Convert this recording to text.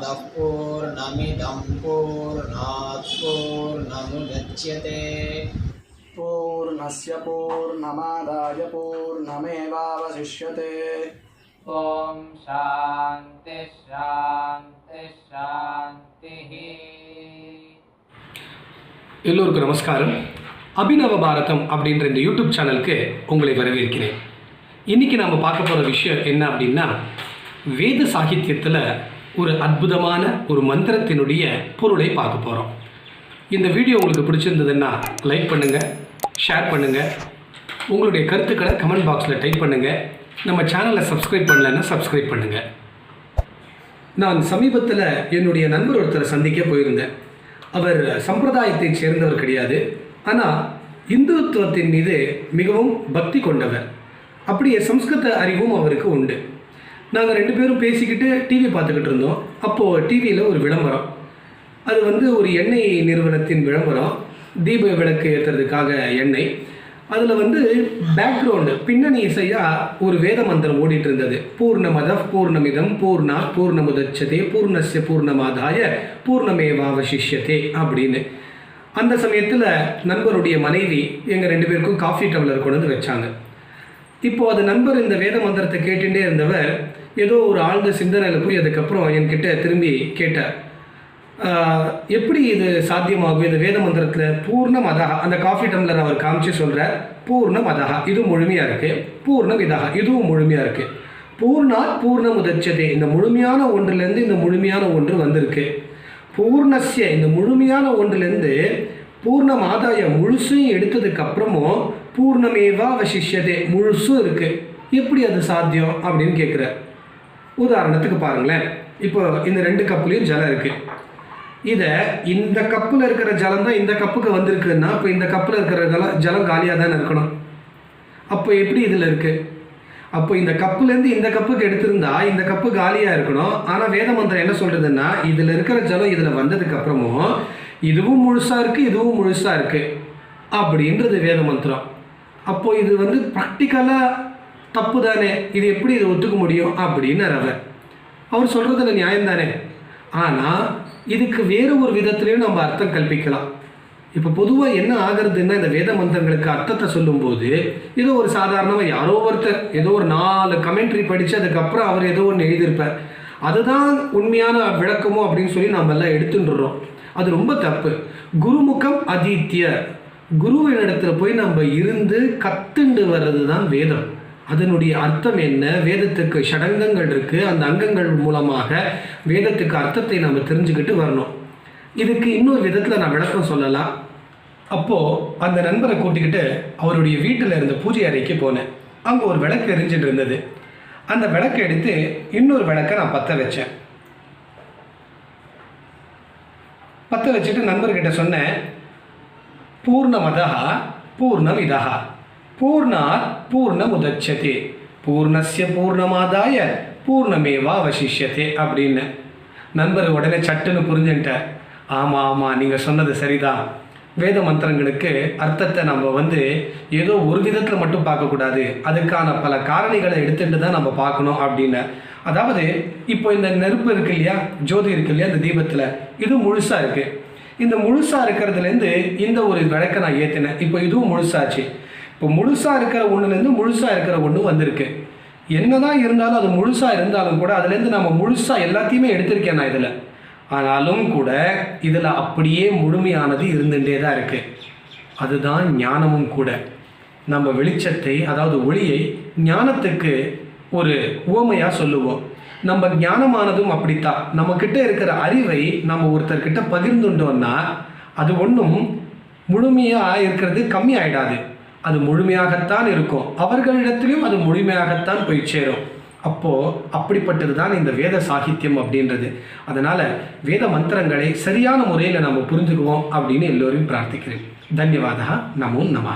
पूर्णमदः पूर्णमिदं पूर्णात् पूर्णमुदच्यते पूर्णस्य पूर्णमादाय पूर्णमेवावशिष्यते ॐ शान्ति शान्ति शान्तिः எல்லோருக்கும் நமஸ்காரம் அபிநவ பாரதம் அப்படின்ற இந்த யூடியூப் சேனலுக்கு உங்களை வரவேற்கிறேன் இன்றைக்கி நாம் பார்க்க போகிற விஷயம் என்ன அப்படின்னா வேத சாகித்யத்தில் ஒரு அற்புதமான ஒரு மந்திரத்தினுடைய பொருளை பார்க்க போகிறோம் இந்த வீடியோ உங்களுக்கு பிடிச்சிருந்ததுன்னா லைக் பண்ணுங்கள் ஷேர் பண்ணுங்கள் உங்களுடைய கருத்துக்களை கமெண்ட் பாக்ஸில் டைப் பண்ணுங்கள் நம்ம சேனலை சப்ஸ்கிரைப் பண்ணலைன்னா சப்ஸ்கிரைப் பண்ணுங்கள் நான் சமீபத்தில் என்னுடைய நண்பர் ஒருத்தரை சந்திக்க போயிருந்தேன். அவர் சம்பிரதாயத்தைச் சேர்ந்தவர் கிடையாது. ஆனால் இந்துத்துவத்தின் மீது மிகவும் பக்தி கொண்டவர். அப்படியே சம்ஸ்கிருத அறிவும் அவருக்கு உண்டு. நாங்கள் ரெண்டு பேரும் பேசிக்கிட்டு டிவி பார்த்துக்கிட்டு இருந்தோம். அப்போது டிவியில் ஒரு விளம்பரம். அது வந்து ஒரு எண்ணெய் நிறுவனத்தின் விளம்பரம். தீப விளக்கு ஏற்றுறதுக்காக எண்ணெய். அதில் வந்து பேக்ரவுண்டு பின்னணி இசையாக ஒரு வேத மந்திரம் ஓடிட்டு இருந்தது பூர்ணமத பூர்ணமிதம் பூர்ணா பூர்ணமுதச்சதே பூர்ணஸ்ய பூர்ணமாதாய பூர்ணமேவாவசிஷ்யதே அப்படின்னு. அந்த சமயத்தில் நண்பருடைய மனைவி எங்கள் ரெண்டு பேருக்கும் காஃபி டம்ளர் கொண்டு வந்து வச்சாங்க. இப்போ அது நண்பர் இந்த வேத மந்திரத்தை கேட்டுகிட்டே இருந்தவர் ஏதோ ஒரு ஆழ்ந்த சிந்தனையில் போய் அதுக்கப்புறம் என்கிட்ட திரும்பி கேட்டார். எப்படி இது சாத்தியமாகும்? இந்த வேத மந்திரத்தில் பூர்ணம் அதஹா அந்த காஃபி டம்ளர் அவர் காமிச்சு சொல்கிறார் பூர்ணம் அதஹா இது முழுமையாக இருக்குது பூர்ணம் இதஹா இதுவும் முழுமையாக இருக்குது பூர்ணா பூர்ணம் உதச்சதே. இந்த முழுமையான ஒன்றுலேருந்து இந்த முழுமையான ஒன்று வந்திருக்கு. பூர்ணசிய இந்த முழுமையான ஒன்றுலேருந்து பூர்ணம் ஆதாயம் முழுசையும் எடுத்ததுக்கு அப்புறமும் பூர்ணமேவா அவசிஷ்யதே முழுசும் இருக்குது எப்படி அது சாத்தியம்? அப்படின்னு கேட்குறார் உதாரணத்துக்கு பாருங்களேன். இப்போ இந்த ரெண்டு கப்புலையும் ஜலம் இருக்குது இதை இந்த கப்பில் இருக்கிற ஜலம் தான் இந்த கப்புக்கு வந்திருக்குன்னா இப்போ இந்த கப்பில் இருக்கிற ஜலம் ஜலம் காலியாக தானே இருக்கணும். அப்போ எப்படி இதில் இருக்குது அப்போ இந்த கப்புலேருந்து இந்த கப்புக்கு எடுத்திருந்தா இந்த கப்பு காலியாக இருக்கணும். ஆனால் வேத மந்திரம் என்ன சொல்கிறதுன்னா இதில் இருக்கிற ஜலம் இதில் வந்ததுக்கப்புறமும் இதுவும் முழுசாக இருக்குது இதுவும் முழுசாக இருக்குது அப்படின்றது வேத மந்திரம். அப்போது இது வந்து ப்ராக்டிக்கலாக தப்பு தானே இது எப்படி இதை ஒத்துக்க முடியும்? அப்படின்னு அவர். அவர் சொல்கிறதுல நியாயம் தானே ஆனால் இதுக்கு வேறு ஒரு விதத்துலையும் நம்ம அர்த்தம் கல்பிக்கலாம் இப்போ பொதுவாக என்ன ஆகுறதுன்னா இந்த வேத மந்திரங்களுக்கு அர்த்தத்தை சொல்லும்போது ஏதோ ஒரு சாதாரணமாக யாரோ ஒருத்தர் ஏதோ ஒரு நாலு கமெண்ட்ரி படித்து அதுக்கப்புறம் அவர் ஏதோ ஒன்று எழுதியிருப்பார். அதுதான் உண்மையான விளக்கமோ அப்படின்னு சொல்லி நம்ம எல்லாம் எடுத்துட்டுறோம். அது ரொம்ப தப்பு. குருமுகம் அதீத்திய. குருவினிடத்தில் போய் நம்ம இருந்து கத்துண்டு வர்றது தான் வேதம். அதனுடைய அர்த்தம் என்ன? வேதத்துக்கு ஷடங்கங்கள் இருக்குது அந்த அங்கங்கள் மூலமாக வேதத்துக்கு அர்த்தத்தை நம்ம தெரிஞ்சுக்கிட்டு வரணும். இதுக்கு இன்னொரு விதத்தில் நான் விளக்கம் சொல்லலாம். அப்போது அந்த நண்பரை கூட்டிக்கிட்டு அவருடைய வீட்டில் இருந்த பூஜை அறைக்கு போனேன். அங்கே ஒரு விளக்கு எரிஞ்சிட்டு இருந்தது. அந்த விளக்கை எடுத்து இன்னொரு விளக்கை நான் பற்ற வச்சேன். பற்ற வச்சுட்டு நண்பர்கிட்ட சொன்னேன் பூர்ணமதா பூர்ணம் இதகா பூர்ணாத் பூர்ணம் உதச்சதே பூர்ணஸ்ய பூர்ணமாதாய பூர்ணமேவா அவசிஷ்யதே அப்படின்னு. நண்பர் உடனே சட்டுன்னு புரிஞ்சுட்டார் ஆமாம் ஆமாம் நீங்கள் சொன்னது சரிதான். வேத மந்திரங்களுக்கு அர்த்தத்தை நம்ம வந்து ஏதோ ஒரு விதத்தில் மட்டும் பார்க்கக்கூடாது. அதுக்கான பல காரணிகளை எடுத்துட்டு தான் நம்ம பார்க்கணும் அப்படின்னு. அதாவது இப்போ இந்த நெருப்பு இருக்கு இல்லையா? ஜோதி இருக்கு இல்லையா? இந்த தீபத்தில். இது முழுசாக இருக்குது இந்த முழுசாக இருக்கிறதுலேருந்து இந்த ஒரு விளக்கை நான் ஏற்றினேன் இப்போ இதுவும் முழுசாச்சு. இப்போ முழுசாக இருக்கிற ஒன்றுலேருந்து முழுசாக இருக்கிற ஒன்று வந்திருக்கு. என்ன தான் இருந்தாலும் அது முழுசாக இருந்தாலும் கூட அதுலேருந்து நம்ம முழுசாக எல்லாத்தையுமே எடுத்திருக்கேன் நான் இதில். ஆனாலும் கூட இதில் அப்படியே முழுமையானது இருந்துகிட்டே தான் இருக்குது அதுதான் ஞானமும் கூட. நம்ம வெளிச்சத்தை அதாவது ஒளியை ஞானத்துக்கு ஒரு உவமையாக சொல்லுவோம். நம்ம ஞானமானதும் அப்படித்தான். நம்மக்கிட்ட இருக்கிற அறிவை நம்ம ஒருத்தர்கிட்ட பகிர்ந்துட்டோம்னா அது ஒன்றும் முழுமையாக இருக்கிறது கம்மி ஆகிடாது அது முழுமையாகத்தான் இருக்கும். அவர்களிடத்திலும் அது முழுமையாகத்தான் போய் சேரும். அப்போது அப்படிப்பட்டது தான் இந்த வேத சாகித்யம் அப்படின்றது. அதனால் வேத மந்திரங்களை சரியான முறையில் நம்ம புரிஞ்சுக்குவோம் அப்படின்னு எல்லோரையும் பிரார்த்திக்கிறேன். தன்யவாதா. நமோ நமகா